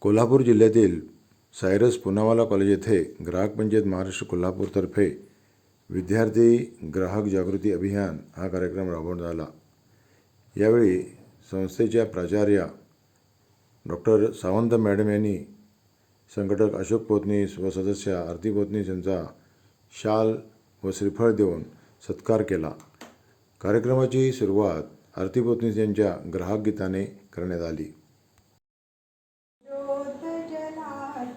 कोल्हापूर जिल्ह्यातील सायरस पुनावाला कॉलेज येथे ग्राहक पंचायत महाराष्ट्र कोल्हापूरतर्फे विद्यार्थी ग्राहक जागृती अभियान हा कार्यक्रम राबवण्यात आला. यावेळी संस्थेच्या प्राचार्या डॉक्टर सावंत मॅडम यांनी संघटक अशोक पोतनीस व सदस्या आरती पोतनीस यांचा शाल व श्रीफळ देऊन सत्कार केला. कार्यक्रमाची सुरुवात आरती पोतनीस यांच्या ग्राहक गीताने करण्यात आली.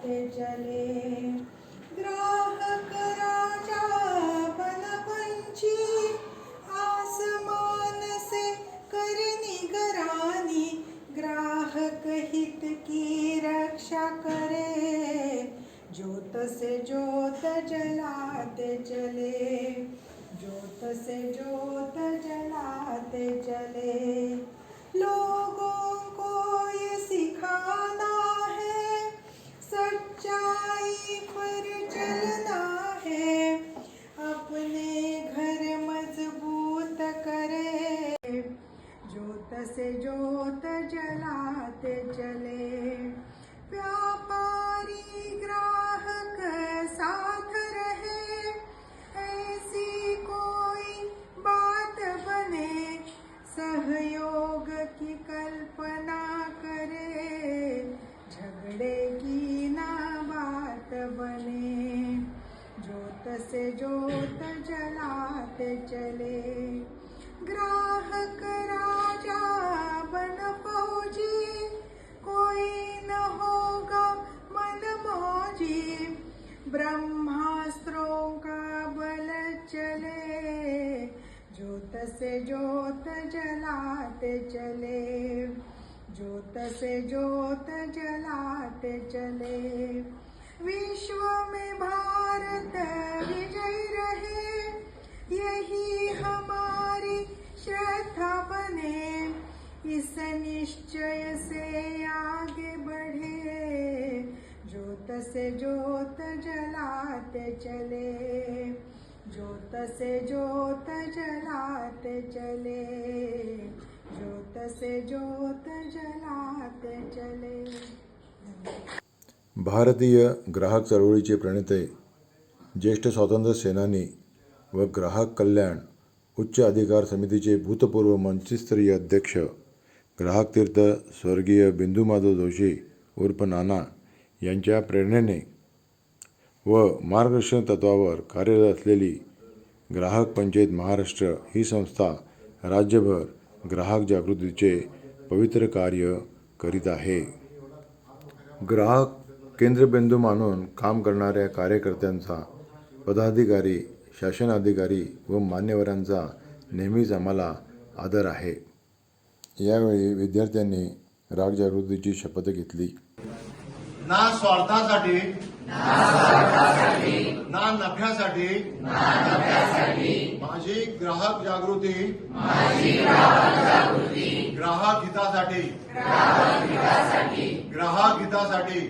जलाते चले ग्राहक राजा बनपंची आसमान से कर निगरानी ग्राहक हित की रक्षा करे. ज्योत से ज्योत जलाते चले ज्योत से ज्योत जलाते चले लोगों सच्चाई पर चलना है अपने घर मजबूत करे। जोत से जोत जलाते चले व्यापारी ग्राम बने ज्योत से ज्योत जलाते चले। ग्राहक राजा बन फौजी, कोई न होगा मन मौजी। ब्रह्मास्त्रों का बल चले ज्योत से ज्योत जलाते चले। ज्योत से ज्योत जलाते चले। विश्व में भारत विजय रहे। यही हमारी श्रद्धा बने। इस निश्चय से आगे बढ़े। ज्योत से ज्योत जलाते चले। ज्योत से ज्योत जलाते चले। ज्योत से ज्योत जलाते चले। भारतीय ग्राहक चळवळीचे प्रणेते ज्येष्ठ स्वातंत्र्य सेनानी व ग्राहक कल्याण उच्च अधिकार समितीचे भूतपूर्व मंचस्तरीय अध्यक्ष ग्राहक तीर्थ स्वर्गीय बिंदू माधव जोशी उर्फ नाना यांच्या प्रेरणेने व मार्गदर्शन तत्वावर कार्यरत असलेली ग्राहक पंचायत महाराष्ट्र ही संस्था राज्यभर ग्राहक जागृतीचे पवित्र कार्य करीत आहे. ग्राहक केंद्रबिंदू मानून काम करणाऱ्या कार्यकर्त्यांचा पदाधिकारी शासन अधिकारी व मान्यवरांचा नेहमीच आम्हाला आदर आहे. यावेळी विद्यार्थ्यांनी ग्राहक जागृतीची शपथ घेतली. ना स्वार्थासाठी ना नफ्यासाठी माझी ग्राहक जागृती ग्राहक हितासाठी ग्राहक हितासाठी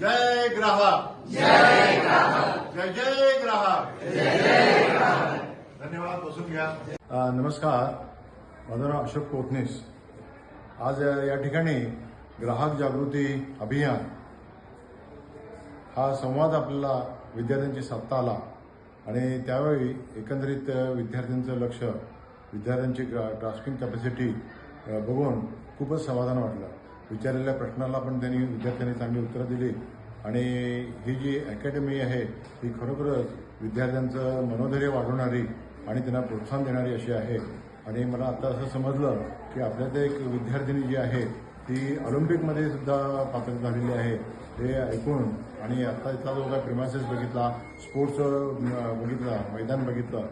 जय ग्राहक. जय जय ग्राहक. धन्यवाद बसून घ्या. नमस्कार. माझं नाव अशोक कोटणीस. आज या ठिकाणी ग्राहक जागृती अभियान हा संवाद आपल्याला विद्यार्थ्यांची साधता आला आणि त्यावेळी एकंदरीत विद्यार्थ्यांचं लक्ष विद्यार्थ्यांची ग्रा ग्रास्पिंग कॅपॅसिटी बघून खूपच समाधान वाटलं. विचारलेल्या प्रश्नाला पण त्यांनी विद्यार्थ्यांनी चांगली उत्तरं दिली. आणि ही जी अकॅडमी आहे ही खरोखरच विद्यार्थ्यांचं मनोधैर्य वाढवणारी आणि त्यांना प्रोत्साहन देणारी अशी आहे. आणि मला आता असं समजलं की आपल्यात एक विद्यार्थिनी जी आहे ती ऑलिम्पिकमध्ये सुद्धा पात्र झालेली आहे. हे ऐकून आणि आत्ताचा जो काय प्रिमायसेस बघितला स्पोर्ट्स बघितला मैदान बघितलं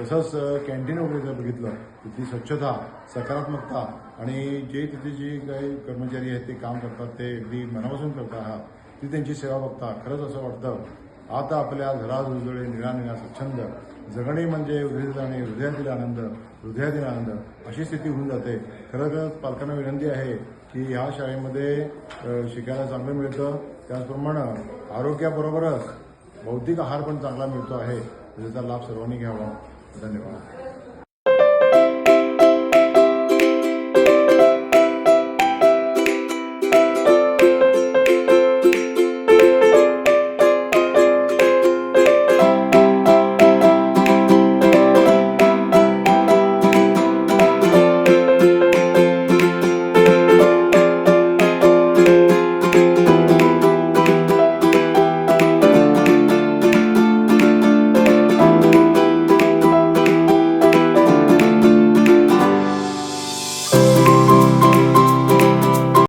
तसंच कॅन्टीन वगैरे जर बघितलं तिथली स्वच्छता सकारात्मकता आणि जे तिथे जी काही कर्मचारी आहेत ते काम करतात ते अगदी मनापासून करता आहात ती त्यांची सेवा बघता. खरंच असं वाटतं आता आपल्या घरात उजळे निळानिळा स्वच्छंद जगणे म्हणजे हृदय आणि हृदयातील आनंद हृदयातील आनंद अशी स्थिती होऊन जाते. खरंच पालकांना विनंती आहे की ह्या शाळेमध्ये शिकायला चांगलं मिळतं. त्याचप्रमाणे आरोग्याबरोबरच बौद्धिक आहार पण चांगला मिळतो आहे. त्याचा लाभ सर्वांनी घ्यावा. धन्यवाद